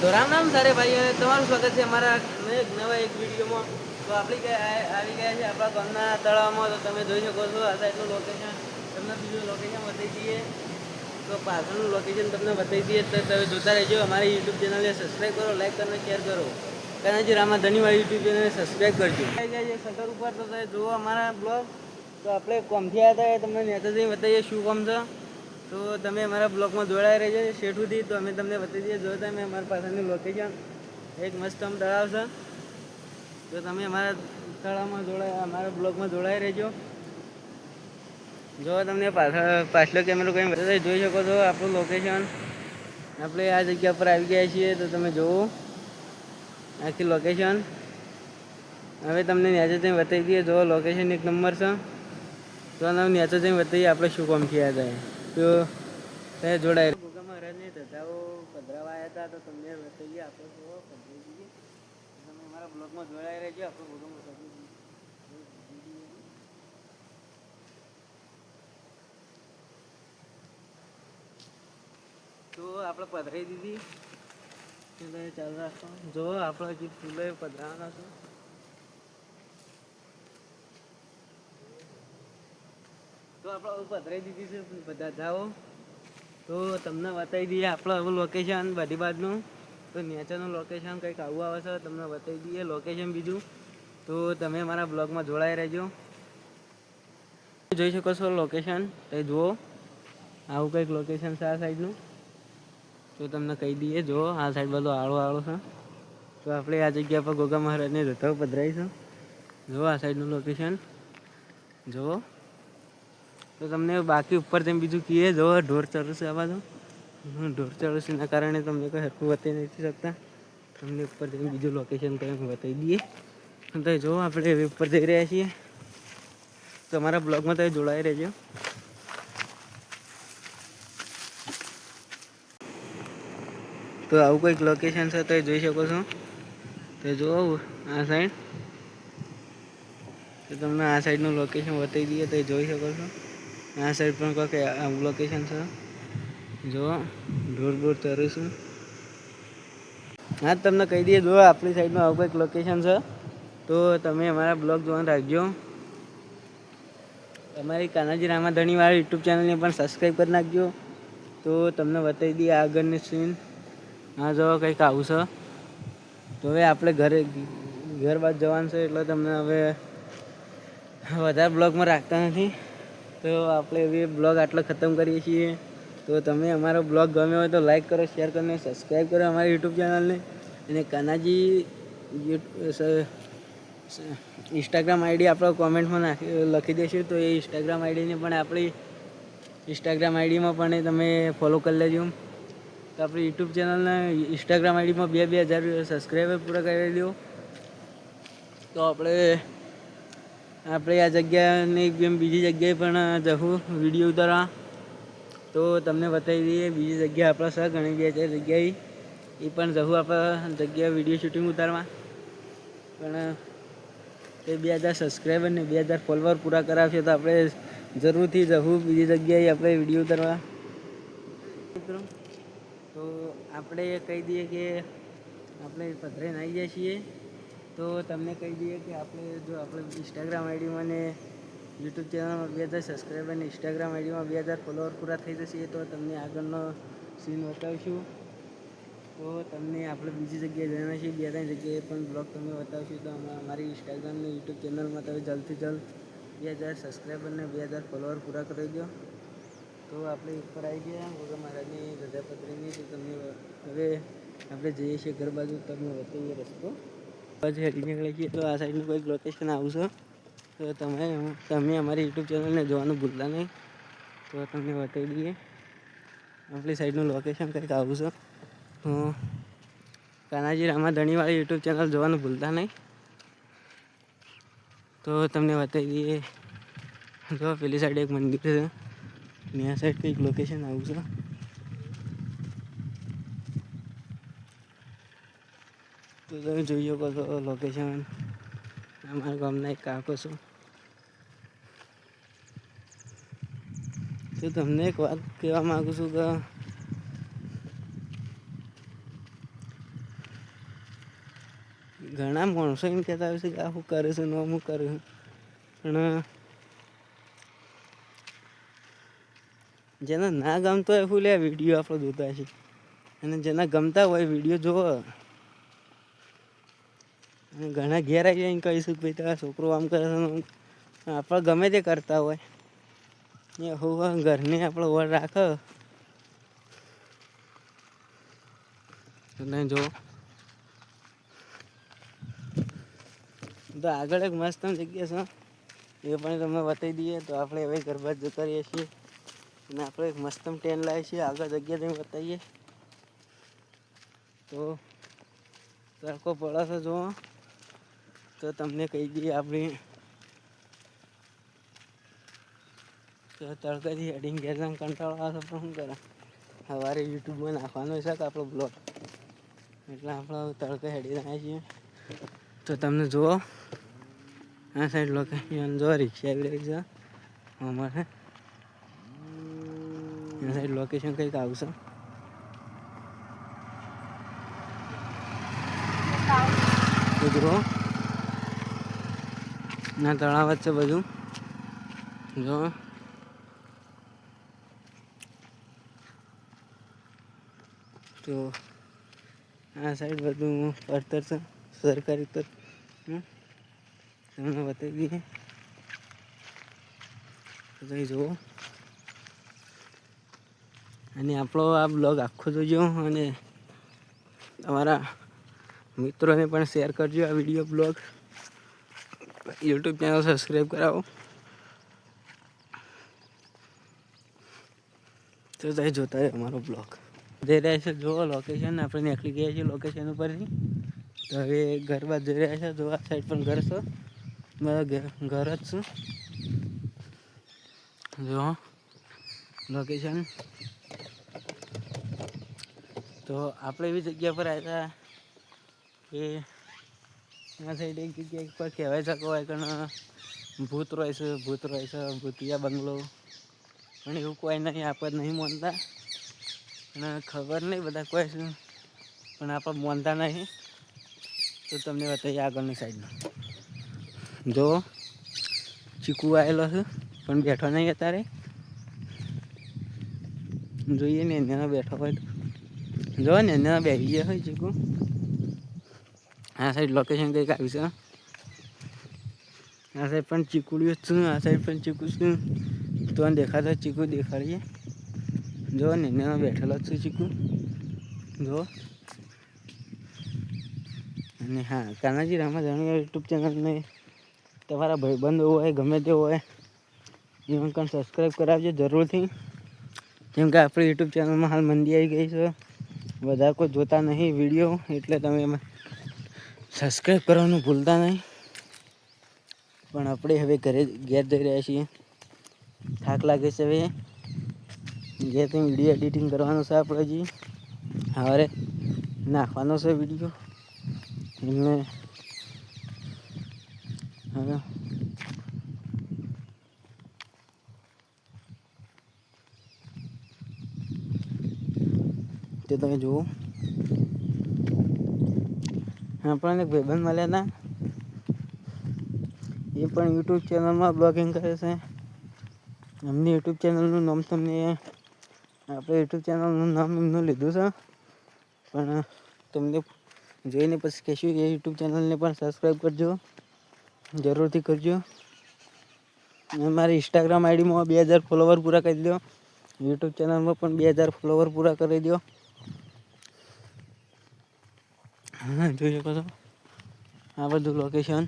તો રામ રામ સારે ભાઈ તમારું સ્વાગત છે અમારા એક નવા એક વિડીયોમાં. તો આપણી આવી ગયા છે આપણા ગામના તળાવમાં. તો તમે જોઈ શકો છો આ સાઈડનું લોકેશન તમને બીજું લોકેશન બતાવી દઈએ. તો પાછળનું લોકેશન તમને બતાવી દઈએ. તો તમે જોતા રહેજો. અમારી યુટ્યુબ ચેનલને સબસ્ક્રાઈબ કરો લાઈક કરો શેર કરો. કાનાજી રામા ધનીવાળી યુટ્યુબ ચેનલને સબસ્ક્રાઈબ કરજો. આવી ગયા છે સટર ઉપર. તો તમે જુઓ અમારા બ્લોગ. તો આપણે કોમથી આવ્યા હતા તમને નેતાજી બતાવીએ શું કોમ છે. તો તમે અમારા બ્લોગમાં જોડાઈ રહેજો શેઠુથી, તો અમે તમને બતાવી દઈએ. જો તમે અમારા પાસેની લોકેશન એક મસ્ત આમ તળાવ છે. તો તમે અમારા તળાવમાં જોડાય અમારા બ્લોગમાં જોડાઈ રહેજો. જો તમને પાછળ, પાછલો કેમેરો કંઈ બતાવી જોઈ શકો છો આપણું લોકેશન આપણે આ જગ્યા પર આવી ગયા છીએ, તો તમે જુઓ આખી લોકેશન હવે તમને ન્યાચે જઈને બતાવી દઈએ, જો લોકેશન એક નંબર છે. તો ન્યાચે જઈને બતાવીએ આપણે શું કામ થયા હતા. તો તે જોડાય ગોગા મહારાજને ધજાઓ પધરાવા હતા તો તમને બતાવીએ આપણે જો પધરાઈ તમે મારા બ્લોગમાં જોડાઈ રહેજો આપણે ગોગા મહારાજની તો આપણે પધરાવી દીધી. ચાલુ રાખો. જો આપણે હજી ફૂલે પધરાવાના છે. આપણે પધરાઈ દીધી છે. બધા જાઓ. તો તમને બતાવી દઈએ આપણે હવે લોકેશન બધી બાજુનું. તો નેચરનું લોકેશન કંઈક આવું આવે છે, તમને બતાવી દઈએ. લોકેશન બીજું. તો તમે મારા બ્લોગમાં જોડાઈ રહેજો. જોઈ શકો છો લોકેશન તે જુઓ. આવું કંઈક લોકેશન છે આ સાઈડનું તો તમને કહી દઈએ. જુઓ, આ સાઈડ બધો આળો આળો છે. તો આપણે આ જગ્યા પર ગોગા મહારાજને રથો પધરાઈશું. જુઓ આ સાઈડનું લોકેશન જુઓ. તો તમને બાકી ઉપર તેમ બીજું કીએ, જો, ઢોર ચરશે આવા તો ઢોર ચરસીના કારણે તમને કોઈ હરખું બતાવી નથી શકતા. તમને ઉપર જઈને બીજું લોકેશન કંઈક બતાવી દઈએ. તો જો, આપણે હવે ઉપર જઈ રહ્યા છીએ. તમારા બ્લોગમાં તમે જોડાઈ રહેજો. તો આવું કંઈક લોકેશન છે તો જોઈ શકો છો. તો જુઓ આ સાઈડ તો તમને આ સાઈડનું લોકેશન બતાવી દઈએ તો જોઈ શકો છો. આ સાઈડ પણ કંઈક આવું લોકેશન છે. જુઓ ઢોર બોર છું હા, તમને કહી દઈએ જો આપણી સાઈડમાં આવું કંઈક લોકેશન છે. તો તમે અમારા બ્લોગ જોવાનું રાખજો. તમારી કાનાજી રામા વાળા યુટ્યુબ ચેનલને પણ સબસ્ક્રાઈબ કરી નાખજો. તો તમને બતાવી દઈએ આગળની સીન હા જો કંઈક આવું છે. તો હવે આપણે ઘરે, ઘર બાદ જવાનું છે, એટલે તમને હવે વધારે બ્લોગમાં રાખતા નથી. તો આપણે હવે બ્લોગ આટલો ખતમ કરીએ છીએ. તો તમે અમારો બ્લોગ ગમ્યો હોય તો લાઈક કરો શેર કરો અને સબસ્ક્રાઈબ કરો અમારી યુટ્યુબ ચેનલને અને કાનાજી ઇન્સ્ટાગ્રામ આઈડી આપણો કોમેન્ટમાં નાખી, લખી દઈશું તો એ ઇન્સ્ટાગ્રામ આઈડીને પણ આપણી ઇન્સ્ટાગ્રામ આઈડીમાં પણ તમે ફોલો કરી લેજો. તો આપણી યુટ્યુબ ચેનલને ઇન્સ્ટાગ્રામ આઈડીમાં બે બે હજાર સબસ્ક્રાઈબર પૂરા કરી લ્યો તો આપણે આપણે આ જગ્યાની જેમ બીજી જગ્યાએ પણ જવું વીડિયો ઉતારવા. તો તમને બતાવી દઈએ, બીજી જગ્યા આપણા સહ ઘણી બે ચાર જગ્યાએ. એ પણ જવું આપણે જગ્યાએ વીડિયો શૂટિંગ ઉતારવા. પણ તે બે હજાર સબસ્ક્રાઈબર ને બે હજાર ફોલોવર પૂરા કરાવશે તો આપણે જરૂરથી જવું બીજી જગ્યાએ આપણે વીડિયો ઉતારવા. મિત્રો, તો આપણે કહી દઈએ કે આપણે પધરે આવી જઈએ છીએ. તો તમને કહી દઈએ કે આપણે જો આપણે ઇન્સ્ટાગ્રામ આઈડીમાં ને યુટ્યુબ ચેનલમાં બે હજાર સબસ્ક્રાઈબર ને ઇન્સ્ટાગ્રામ આઈડીમાં બે હજાર ફોલોવર પૂરા થઈ જશે તો તમને આગળનો સીન બતાવીશું. તો તમને આપણે બીજી જગ્યાએ જવાના છીએ, બે ત્રણ જગ્યાએ પણ બ્લોગ તમને બતાવીશું. તો અમે, અમારી ઇન્સ્ટાગ્રામ ને યુટ્યુબ ચેનલમાં તમે જલ્દથી જલ્દ બે હજાર સબસ્ક્રાઈબર ને બે હજાર ફોલોવર પૂરા કરી દો. તો આપણે ઉપર આવી ગયા, ગોગા મહારાજની રજાપત્રીની તો તમને હવે આપણે જઈએ છીએ ઘર બાજુ. તમને બતાવીએ રસ્તો પછી હરી નીકળે છીએ તો આ સાઈડનું કોઈક લોકેશન આવશે. તો તમે તમે અમારી યુટ્યુબ ચેનલને જોવાનું ભૂલતા નહીં. તો તમને બતાવી દઈએ. આપણી સાઈડનું લોકેશન કંઈક આવશો. તો કાનાજી રામા ધણીવાળી યુટ્યુબ ચેનલ જોવાનું ભૂલતા નહીં. તો તમને બતાવી દઈએ. જો પેલી સાઈડ એક મંદિર છે. ને આ સાઈડ કંઈક લોકેશન આવું તો તમે જોઈ શકો છો લોકેશન અમારા ગામના એક કાકો છું. તો તમને એક વાત કહેવા માગું છું કે ઘણા માણસો એમ કહેતા હોય છે કે આ હું કરે છે ને હું કરું પણ જેને ના ગમતો હોય લે વીડિયો આપણો જોતા છે અને જેના ગમતા હોય વીડિયો જોવો ઘણા ઘેર આવી જઈને કહીશું ભાઈ, તારા છોકરો આમ કરે આપણે ગમે તે કરતા હોય. એ હું ઘરને આપણો વર રાખો. અને જો. તો આગળ એક મસ્ત જગ્યા છે. એ પણ તમને બતાવી દઈએ. તો આપણે હવે ગરબા જતા રહીએ છીએ. અને આપણે એક મસ્ત ટ્રેન લાવીએ છીએ આગળ જગ્યા તમે બતાવીએ. તો તડકો પડે છે, જો. તો તમને કહી દઈએ આપણી. તો તડકાથી હેડિંગ ઘેર કંટાળો આવે તો શું કરે? સવારે યુટ્યુબમાં નાખવાનો છે કે આપણો બ્લોગ એટલે આપણે તડકે હેડી રહ્યા છીએ. તો તમને જુઓ. આ સાઈડ લોકેશન જો રિક્ષા આવી રહી છે. અમારે. આ સાઈડ લોકેશન કંઈક આવશે. તો જુઓ. ના, તળાવ છે બધું. જો. તો આ સાઈડ બધું પડતર છે સરકારી તર. તમને બતાવી દઈએ. જુઓ. અને આપણો આ બ્લોગ આખો જોજો અને તમારા મિત્રોને પણ શેર કરજો આ video blog. YouTube channel subscribe કરાવો. તો તમે જોતા રહે અમારો બ્લોગ જઈ રહ્યા છે, જુઓ લોકેશન આપણે નીકળી ગયા છીએ લોકેશન ઉપરથી. તો હવે ઘર બાદ જઈ રહ્યા છે જો આ સાઈડ પણ ઘર છો. મારા ઘર જ છું. જો લોકેશન તો આપણે એવી જગ્યા પર આવ્યા કે આ સાઈડ એક જગ્યા પર કહેવાય શકો હોય કે ભૂત રહે છે, ભૂત રહે છે, ભૂતિયા બંગલો. પણ એવું કોઈ નહીં આપણે નહીં માનતા. અને ખબર નહીં બધા કોઈ છે, પણ આપણે માનતા નહીં. તો તમને બતાવીએ આગળની સાઈડમાં. જો, ચીકુ આવેલો છે, પણ બેઠો નહીં અત્યારે. જોઈએ ને એના બેઠો હોય તો. જો ને એના બેસી ગયા હોય ચીકુ. આ સાઈડ લોકેશન કંઈક આવ્યું છે આ સાઈડ પણ ચીકુડિયું છું, આ સાઈડ પણ ચીકુ છું. તો દેખાતો ચીકુ દેખાડીએ. જો ને એના બેઠેલો છું ચીકુ. જો. અને હા કાનાજી રામાધણી યુટ્યુબ ચેનલને તમારા ભાઈબંધો હોય, ગમે તે હોય, એમાં પણ સબસ્ક્રાઈબ કરાવજો જરૂરથી. કેમ કે આપણી યુટ્યુબ ચેનલમાં હાલ મંદી આવી ગઈ છે. બધા કોઈ જોતા નહીં વીડિયો એટલે તમે એમાં સબસ્ક્રાઈબ કરવાનું ભૂલતા નહીં. પણ આપણે હવે ઘરે ઘેર જઈ રહ્યા છીએ. થાક લાગે છે હવે. ઘેર તો વીડિયો એડિટિંગ કરવાનો છે આપણે હજી. સવારે નાખવાનો છે વીડિયો એમને હવે તે તમે જુઓ. આપણને એક ભાઈબંધ મળ્યા હતા. એ પણ યુટ્યુબ ચેનલમાં બ્લોગિંગ કરે છે. એમની યુટ્યુબ ચેનલનું નામ તમને આપણે યુટ્યુબ ચેનલનું નામ એમનું લીધું છે. પણ તમને જોઈને પછી કહેશું, એ યુટ્યુબ ચેનલને પણ સબસ્ક્રાઈબ કરજો. જરૂરથી કરજો. મારી ઇન્સ્ટાગ્રામ આઈડીમાં બે હજાર ફોલોવર પૂરા કરી દો. યુટ્યુબ ચેનલમાં પણ બે હજાર ફોલોવર પૂરા કરી દો હા જોઈ શકો છો. આ બધું લોકેશન